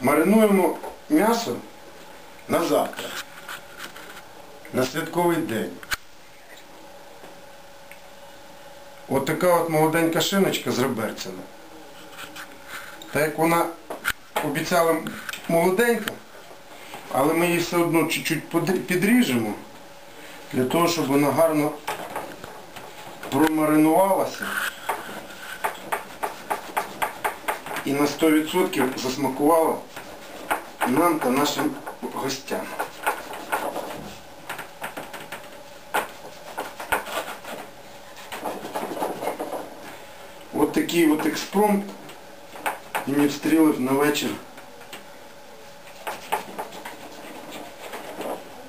Маринуємо м'ясо на завтра. На святковий день. От така от молоденька шиночка з реберцями. Так як вона обіцяла молоденька, але ми її все одно чуть-чуть підріжемо для того, щоб вона гарно промаринувалася і на 100% засмакувала нам та нашим гостям. От такий от експромт і мені встрілив на вечір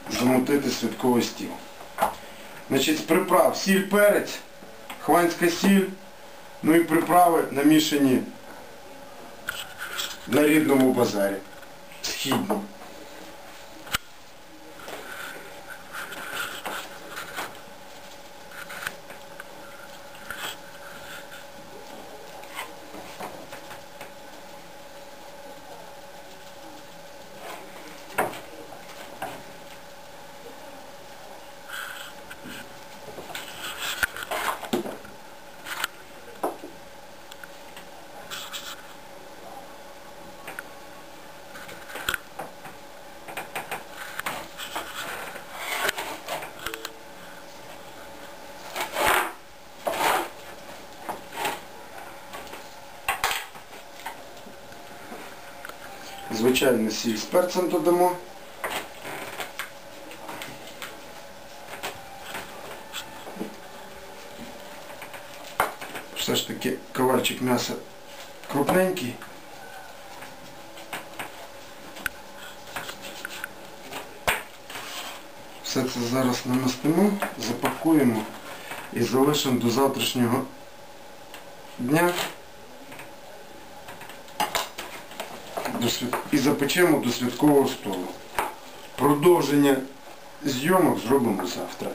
замутити святковий стіл. Значить, з приправ сіль, перець, хванська сіль, ну і приправи намішані на рідному базарі. Q. Звичайно, сіль з перцем додамо. Все ж таки ковальчик м'яса крупненький. Все це зараз намастимо, запакуємо і залишимо до завтрашнього дня. до свят- і запечемо до святкового столу. Продовження зйомок зробимо завтра.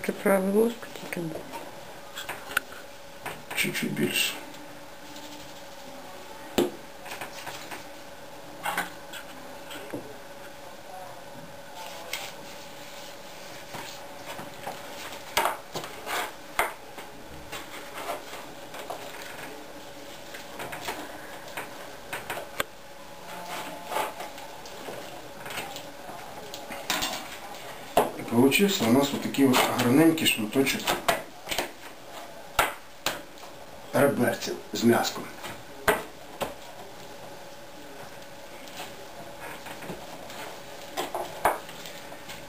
Приправи ложку тільки. Чуть-чуть більше. І Получився у нас отакий от гарненький шматочок реберців з м'яском.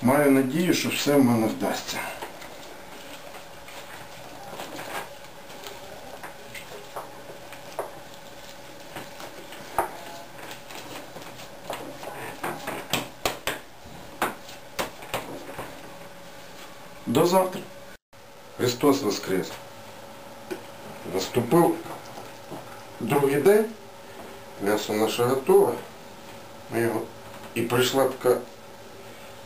Маю надію, що все в мене вдасться. До завтра. Христос Воскрес! Наступив другий день, м'ясо наше готове. Ми його... І прийшла така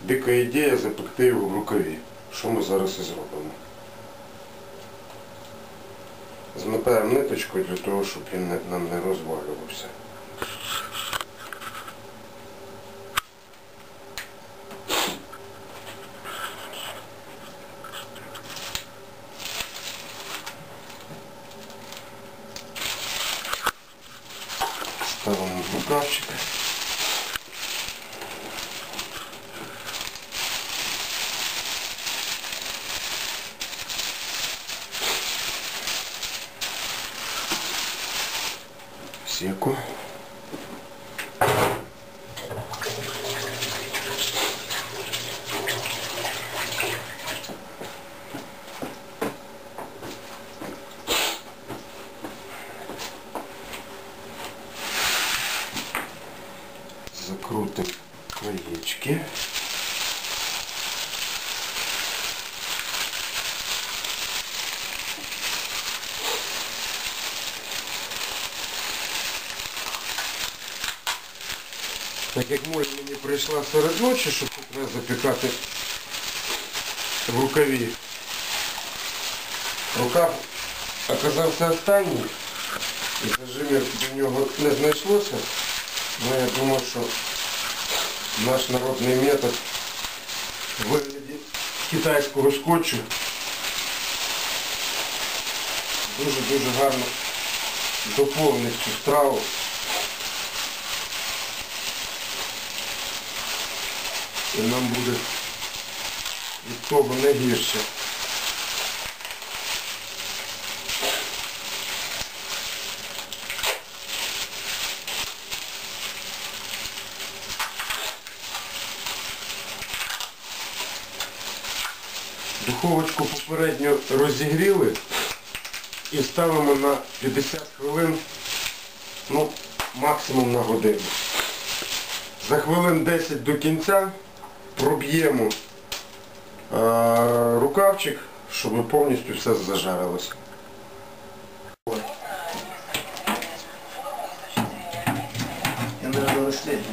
дика ідея запекти його в рукаві. Що ми зараз і зробимо. Змотаємо ниточкою для того, щоб він нам не розвалювався. seco. Так як моль мені прийшла серед ночі, щоб треба запікати в рукаві. Рукав оказався останній, і зажимір до нього не знайшлося. Ну я думав, що наш народний метод в вигляді китайського скотчу дуже-дуже гарно доповнить цю страву. І нам буде від того не гірше. Духовочку попередньо розігріли і ставимо на 50 хвилин, ну, максимум на годину. За хвилин 10 до кінця проб'ємо е, рукавчик, щоб повністю все зажарилося. Я, наверное, наследник.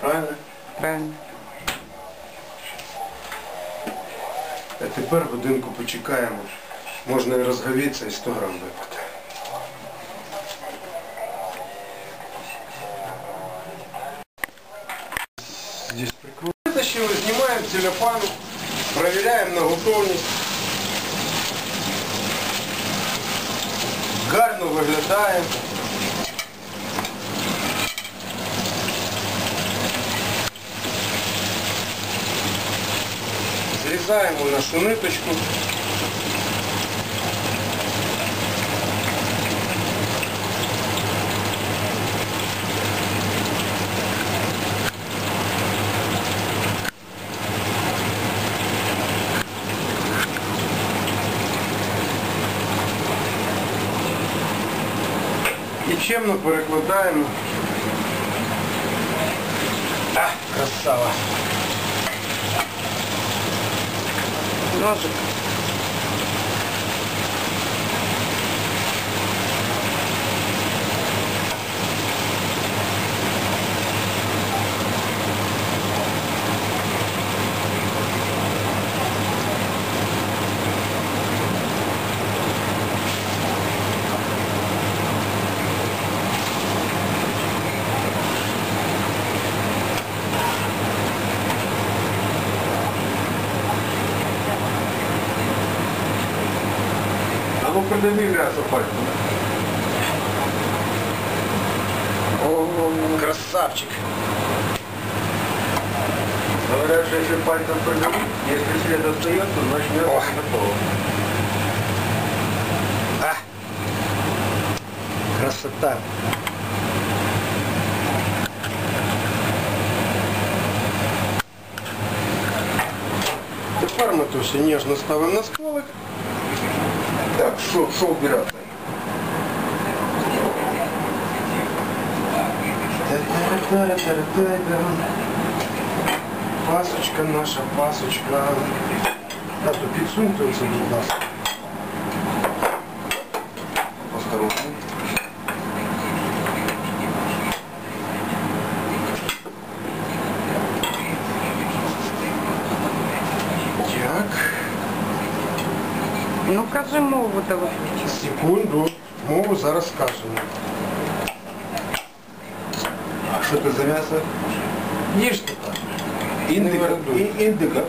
Правильно? Правильно. А тепер годинку почекаємо. Можна і розговіться і 100 грам випити. Здесь прикрутили. Вытащили, снимаем целлофан, проверяем на готовність. Гарно виглядає. Зрізаємо нашу ниточку. І чемно перекладаємо. А, красава. Ножик. придавили асфальтом. Красавчик. Говорят, что если пальцем придавить, если след отстает, то начнет готово. А! Красота. Ты Тепер ми тут нежно ставимо на що, що обирати? Пасочка наша, пасочка. А то підсунь, то це будь. Осторожно. Так. Ну кажи мову давай. Секунду, мову зараз скажемо. А что это за м'ясо? Їж таке. Індика.